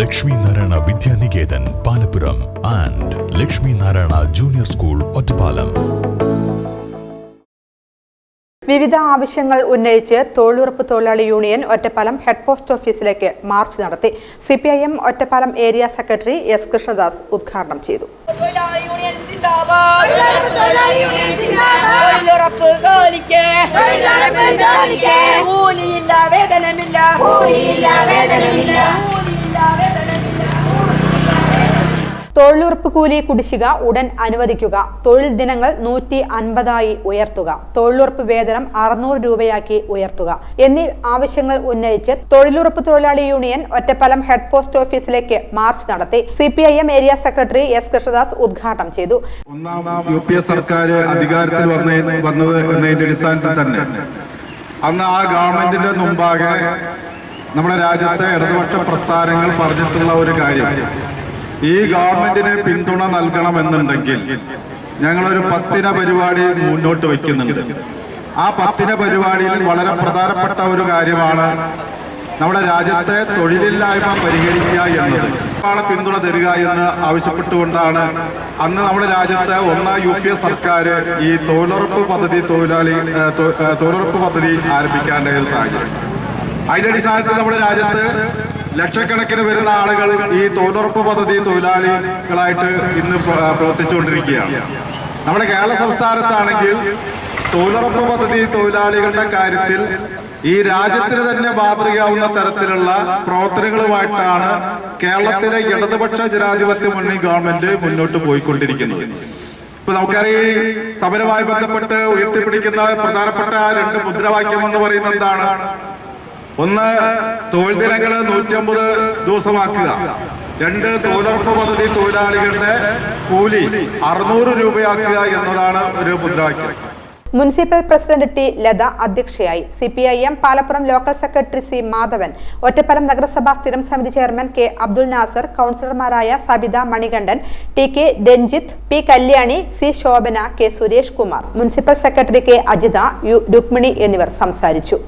Lakshmi Narayana Vidyaniketan Palappuram and Lakshmi Narayana junior school Ottapalam. വിവിധ ആവശ്യങ്ങൾ ഉന്നയിച്ച് തൊഴിലുറപ്പ് തൊഴിലാളി യൂണിയൻ ഒറ്റപ്പാലം ഹെഡ് പോസ്റ്റ് ഓഫീസിലേക്ക് മാർച്ച് നടത്തി. C P I M Ottapalam area secretary S Krishnadas ഉദ്ഘാടനം ചെയ്തു. തൊഴിലാളി യൂണിയൻ സിന്ദാബാദ് തൊഴിലാളി യൂണിയൻ സിന്ദാബാദ് തൊഴിലുറപ്പ് ജോലിക്ക് തൊഴിലുറപ്പ് ജോലിക്ക് കൂലിയില്ല വേതനമില്ല കൂലിയില്ല വേതനമില്ല കൂലിയില്ല വേതനമില്ല തൊഴിലുറപ്പ് കൂലി കുടിശ്ശിക ഉടൻ അനുവദിക്കുക. തൊഴിൽ ദിനങ്ങൾ നൂറ്റി അൻപതായി ഉയർത്തുക. തൊഴിലുറപ്പ് വേതനം അറുന്നൂറ് രൂപയാക്കി ഉയർത്തുക. എന്നീ ആവശ്യങ്ങൾ ഉന്നയിച്ച് തൊഴിലുറപ്പ് തൊഴിലാളി യൂണിയൻ ഒറ്റപ്പലം ഹെഡ് പോസ്റ്റ് ഓഫീസിലേക്ക് മാർച്ച് നടത്തി. C P I M area secretary S Krishnadas ഉദ്ഘാടനം ചെയ്തു. യു പി സർക്കാർ അധികാരത്തിൽ അടിസ്ഥാനത്തിൽ തന്നെ. അന്ന് ആ ഗവൺമെന്റിന്റെ മുമ്പാകെ നമ്മുടെ രാജ്യത്തെ ഇടതുപക്ഷ പ്രസ്ഥാനങ്ങൾ പറഞ്ഞിട്ടുള്ള ഒരു കാര്യം. ഈ ഗവൺമെന്റിന് പിന്തുണ നൽകണമെന്നുണ്ടെങ്കിൽ ഞങ്ങളൊരു പത്തിന പരിപാടി മുന്നോട്ട് വയ്ക്കുന്നുണ്ട്. ആ പത്തിന പരിപാടിയിൽ വളരെ പ്രധാനപ്പെട്ട ഒരു കാര്യമാണ് നമ്മുടെ രാജ്യത്തെ തൊഴിലില്ലായ്മ പരിഹരിക്കുക എന്നത്. പിന്തുണ തരിക എന്ന് ആവശ്യപ്പെട്ടുകൊണ്ടാണ് അന്ന് നമ്മുടെ രാജ്യത്തെ ഒന്നാം യു പി എ സർക്കാർ ഈ തൊഴിലുറപ്പ് പദ്ധതി തൊഴിലാളി തൊഴിലുറപ്പ് പദ്ധതി ആരംഭിക്കേണ്ട ഒരു സാഹചര്യം. അതിന്റെ അടിസ്ഥാനത്തിൽ നമ്മുടെ രാജ്യത്ത് ലക്ഷക്കണക്കിന് വരുന്ന ആളുകൾ ഈ തൊഴിലുറപ്പ് പദ്ധതി തൊഴിലാളികളായിട്ട് ഇന്ന് പ്ര- പ്രവർത്തിച്ചുകൊണ്ടിരിക്കുകയാണ്. നമ്മുടെ കേരള സംസ്ഥാനത്താണെങ്കിൽ തൊഴിലുറപ്പ് പദ്ധതി തൊഴിലാളികളുടെ കാര്യത്തിൽ ഈ രാജ്യത്തിന് തന്നെ മാതൃകയാവുന്ന തരത്തിലുള്ള പ്രവർത്തനങ്ങളുമായിട്ടാണ് കേരളത്തിലെ ഇടതുപക്ഷ ജനാധിപത്യ മുന്നണി ഗവൺമെന്റ് മുന്നോട്ട് പോയിക്കൊണ്ടിരിക്കുന്നത്. ഇപ്പൊ നമുക്കറിയാം ഈ സമരവുമായി ബന്ധപ്പെട്ട് ഉയർത്തിപ്പിടിക്കുന്ന പ്രധാനപ്പെട്ട രണ്ട് മുദ്രാവാക്യം എന്ന് പറയുന്നത് എന്താണ്? ഒന്ന് തൊഴിൽ ദിനങ്ങൾ നൂറ്റമ്പത് ദിവസമാക്കുക. രണ്ട് തൊഴിലുറപ്പ് പദ്ധതി തൊഴിലാളികളുടെ കൂലി അറുന്നൂറ് രൂപയാക്കുക എന്നതാണ് ഒരു മുദ്രാവാക്യം. മുനിസിപ്പൽ പ്രസിഡന്റ് ടി ലത അധ്യക്ഷയായി C P I M Palappuram local secretary C Madhavan Ottapalam നഗരസഭാ സ്ഥിരം സമിതി ചെയർമാൻ കെ അബ്ദുൽ നാസർ കൗൺസിലർമാരായ Sabitha Manikandan T K Ranjith P Kalyani C Shobhana K Suresh Kumar municipal secretary K Ajitha U Rukmini എന്നിവർ സംസാരിച്ചു.